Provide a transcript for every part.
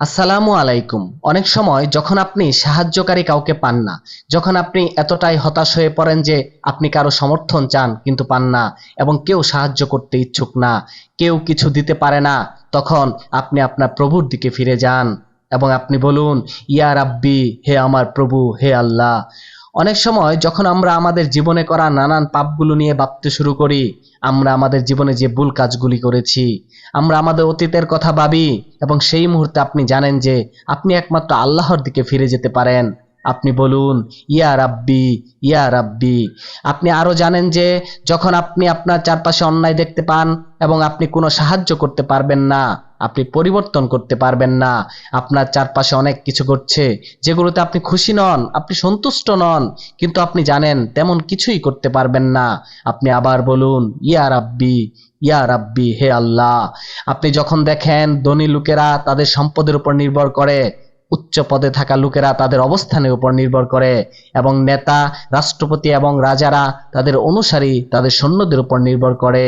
আসসালামু আলাইকুম। অনেক সময় যখন আপনি সাহায্যকারী কাউকে পান না, যখন আপনি এতটাই হতাশ হয়ে পড়েন যে আপনি কারও সমর্থন চান কিন্তু পান না এবং কেউ সাহায্য করতে ইচ্ছুক না, কেউ কিছু দিতে পারে না, তখন আপনি আপনার প্রভুর দিকে ফিরে যান এবং আপনি বলুন, ইয়া রাব্বি, হে আমার প্রভু, হে আল্লাহ। অনেক সময় যখন আমরা আমাদের জীবনে করা নানান পাপগুলো নিয়ে ভাবতে শুরু করি, আমরা আমাদের জীবনে যে ভুল কাজগুলি করেছি, আমরা আমাদের অতীতের কথা ভাবি এবং সেই মুহূর্তে আপনি জানেন যে আপনি একমাত্র আল্লাহর দিকে ফিরে যেতে পারেন। আপনি বলুন, ইয়া রাব্বি ইয়া রাব্বি। আপনি আরও জানেন যে, যখন আপনি আপনার চারপাশে অন্যায় দেখতে পান এবং আপনি কোনো সাহায্য করতে পারবেন না, আপনি পরিবর্তন করতে পারবেন না, আপনার চারপাশে অনেক কিছু ঘটছে, যেগুলোতে আপনি খুশি নন, আপনি সন্তুষ্ট নন, কিন্তু আপনি জানেন তেমন কিছুই করতে পারবেন না। আপনি আবার বলুন, ইয়া রাব্বি ইয়া রাব্বি, হে আল্লাহ। আপনি যখন দেখেন ধনী লোকেরা তাদের সম্পদের উপর নির্ভর করে উচ্চ পদে থাকা লোকেরা তাদের অবস্থানের উপর নির্ভর করে এবং নেতা, রাষ্ট্রপতি এবং রাজারা তাদের অনুসারী তাদের সৈন্যদের উপর নির্ভর করে।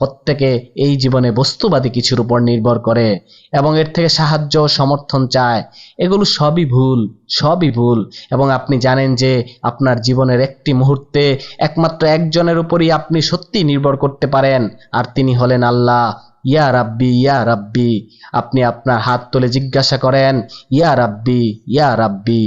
প্রত্যেকে এই জীবনে বস্তুবাদী কিছুর উপর নির্ভর করে এবং এর থেকে সাহায্য সমর্থন চায়। এগুলো সবই ভুল সবই ভুল এবং আপনি জানেন যে আপনার জীবনের একটি মুহূর্তে একমাত্র একজনের উপরই আপনি সত্যি নির্ভর করতে পারেন, আর তিনি হলেন আল্লাহ। ইয়া রাব্বি ইয়া রাব্বি আপনি আপনার হাত তুলে জিজ্ঞাসা করেন ইয়া রাব্বি ইয়া রাব্বি।